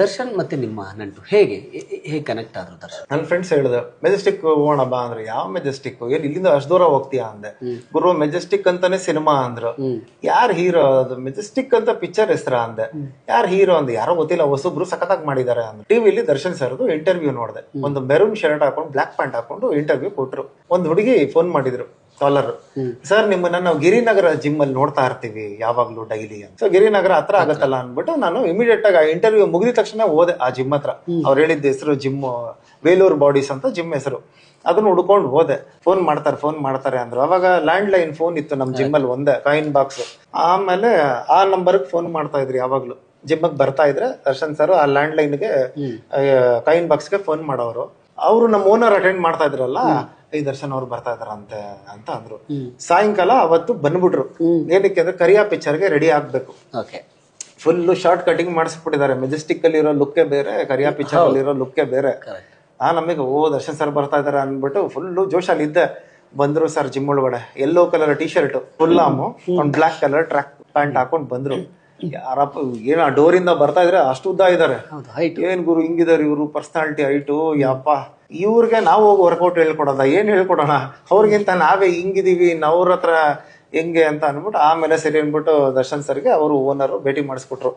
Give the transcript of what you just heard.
ದರ್ಶನ್ ಮತ್ತೆ ನಿಮ್ಮ ನಂಟು ಹೇಗೆ ಹೇಗೆ ಕನೆಕ್ಟ್ ಆದ್ರು ದರ್ಶನ್? ನನ್ನ ಫ್ರೆಂಡ್ಸ್ ಹೇಳಿದೆ ಮೆಜೆಸ್ಟಿಕ್ ಹೋಗೋಣ ಬಾ ಅಂದ್ರೆ ಯಾವ ಮೆಜೆಸ್ಟಿಕ್ ಏನ್ ಇಲ್ಲಿಂದ ಅಷ್ಟು ದೂರ ಹೋಗ್ತೀಯಾ? ಅಂದೆ. ಗುರು ಮೆಜೆಸ್ಟಿಕ್ ಅಂತಾನೆ ಸಿನಿಮಾ ಅಂದ್ರು. ಯಾರ್ ಹೀರೋ ಅದು? ಮೆಜೆಸ್ಟಿಕ್ ಅಂತ ಪಿಕ್ಚರ್ ಹೆಸರ? ಅಂದೆ. ಯಾರ್ ಹೀರೋ ಅಂದ್. ಯಾರೋ ಗೊತ್ತಿಲ್ಲ ಹೊಸಬ್ರು ಸಖತ್ತಾಗಿ ಮಾಡಿದ್ದಾರೆ ಅಂದ್ರು. ಟಿವಿಲಿ ದರ್ಶನ್ ಸರ್ದು ಇಂಟರ್ವ್ಯೂ ನೋಡಿದೆ. ಒಂದು ಮೆರೂನ್ ಶರ್ಟ್ ಹಾಕೊಂಡು ಬ್ಲಾಕ್ ಪ್ಯಾಂಟ್ ಹಾಕೊಂಡು ಇಂಟರ್ವ್ಯೂ ಕೊಟ್ರು. ಒಂದು ಹುಡುಗಿ ಫೋನ್ ಮಾಡಿದ್ರು. ಕಾಲರ್ ಸರ್ ನಿಮ್ಮನ್ನ ನಾವು ಗಿರಿನಗರ ಜಿಮ್ ಅಲ್ಲಿ ನೋಡ್ತಾ ಇರ್ತೀವಿ ಯಾವಾಗ್ಲೂ ಡೈಲಿ ಅಂತ. ಸೊ ಗಿರಿನಗರ ಹತ್ರ ಆಗತ್ತಲ್ಲ ಅನ್ಬಿಟ್ಟು ನಾನು ಇಮಿಡಿಯೇಟ್ ಆಗಿ ಇಂಟರ್ವ್ಯೂ ಮುಗಿದ ತಕ್ಷಣ ಹೋದೆ ಆ ಜಿಮ್ ಹತ್ರ. ಅವ್ರು ಹೇಳಿದ್ದ ಹೆಸರು ಜಿಮ್ ವೇಲೂರ್ ಬಾಡೀಸ್ ಅಂತ ಜಿಮ್ ಹೆಸರು. ಅದನ್ನ ಹುಡ್ಕೊಂಡು ಹೋದೆ. ಫೋನ್ ಮಾಡ್ತಾರೆ ಫೋನ್ ಮಾಡ್ತಾರೆ ಅಂದ್ರು. ಅವಾಗ ಲ್ಯಾಂಡ್ ಲೈನ್ ಫೋನ್ ಇತ್ತು ನಮ್ ಜಿಮ್ ಅಲ್ಲಿ ಒಂದೇ ಕಾಯಿನ್ ಬಾಕ್ಸ್ ಆಮೇಲೆ ಆ ನಂಬರ್ ಫೋನ್ ಮಾಡ್ತಾ ಇದ್ರಿ ಯಾವಾಗ್ಲೂ. ಜಿಮ್ ಬರ್ತಾ ಇದ್ರೆ ದರ್ಶನ್ ಸರ್ ಆ ಲ್ಯಾಂಡ್ ಲೈನ್ಗೆ ಕಾಯಿನ್ ಬಾಕ್ಸ್ಗೆ ಫೋನ್ ಮಾಡೋರು. ಅವರು ನಮ್ಮ ಓನರ್ ಅಟೆಂಡ್ ಮಾಡ್ತಾ ಇದ್ರಲ್ಲ ಈ ದರ್ಶನ್ ಅವ್ರು ಬರ್ತಾ ಇದಾರಂತೆ ಅಂತ ಅಂದ್ರು. ಸಾಯಂಕಾಲ ಅವತ್ತು ಬಂದ್ಬಿಟ್ರು. ಏನಕ್ಕೆ ಅಂದ್ರೆ ಕರಿಯಾ ಪಿಕ್ಚರ್ಗೆ ರೆಡಿ ಆಗ್ಬೇಕು. ಓಕೆ ಫುಲ್ ಶಾರ್ಟ್ ಕಟಿಂಗ್ ಮಾಡಿಸ್ಬಿಟ್ಟಿದ್ದಾರೆ. ಮೆಜೆಸ್ಟಿಕ್ ಅಲ್ಲಿ ಇರೋ ಲುಕ್ಕೇ ಬೇರೆ ಕರಿಯಾ ಪಿಕ್ಚರ್ ಅಲ್ಲಿ ಇರೋ ಲುಕ್ಕೇ ಬೇರೆ. ಆ ನಮಗೆ ಓ ದರ್ಶನ್ ಸರ್ ಬರ್ತಾ ಇದಾರೆ ಅಂದ್ಬಿಟ್ಟು ಫುಲ್ ಜೋಶಲ್ಲಿ ಇದ್ದೆ. ಬಂದ್ರು ಸರ್ ಜಿಮ್ ಒಳಗಡೆ. Yellow colour T shirt full ಆಮು ಒಂದ್ ಬ್ಲಾಕ್ ಕಲರ್ ಟ್ರ್ಯಾಕ್ ಪ್ಯಾಂಟ್ ಹಾಕೊಂಡ್ ಬಂದ್ರು. ಯಾರಪ್ಪ ಏನ ಆ ಡೋರ್ ಇಂದ ಬರ್ತಾ ಇದ್ರೆ ಅಷ್ಟು ಉದ್ದ ಇದಾರೆ ಏನ್ ಗುರು ಹಿಂಗಿದಾರೆ ಇವರು ಪರ್ಸನಾಲಿಟಿ ಹೈಟು ಯಪ್ಪ. ಇವ್ರಿಗೆ ನಾವು ಹೋಗಿ ವರ್ಕೌಟ್ ಹೇಳ್ಕೊಡೋದ? ಏನು ಹೇಳ್ಕೊಡೋಣ? ಅವ್ರಿಗಿಂತ ನಾವೇ ಹಿಂಗಿದೀವಿ ಅವ್ರ ಹತ್ರ ಹೆಂಗೆ ಅಂತ ಅನ್ಬಿಟ್ಟು ಆಮೇಲೆ ಸರಿ ಅನ್ಬಿಟ್ಟು ದರ್ಶನ್ ಸರ್ಗೆ ಅವರು ಓನರ್ ಭೇಟಿ ಮಾಡಿಸ್ಕೊಟ್ರು.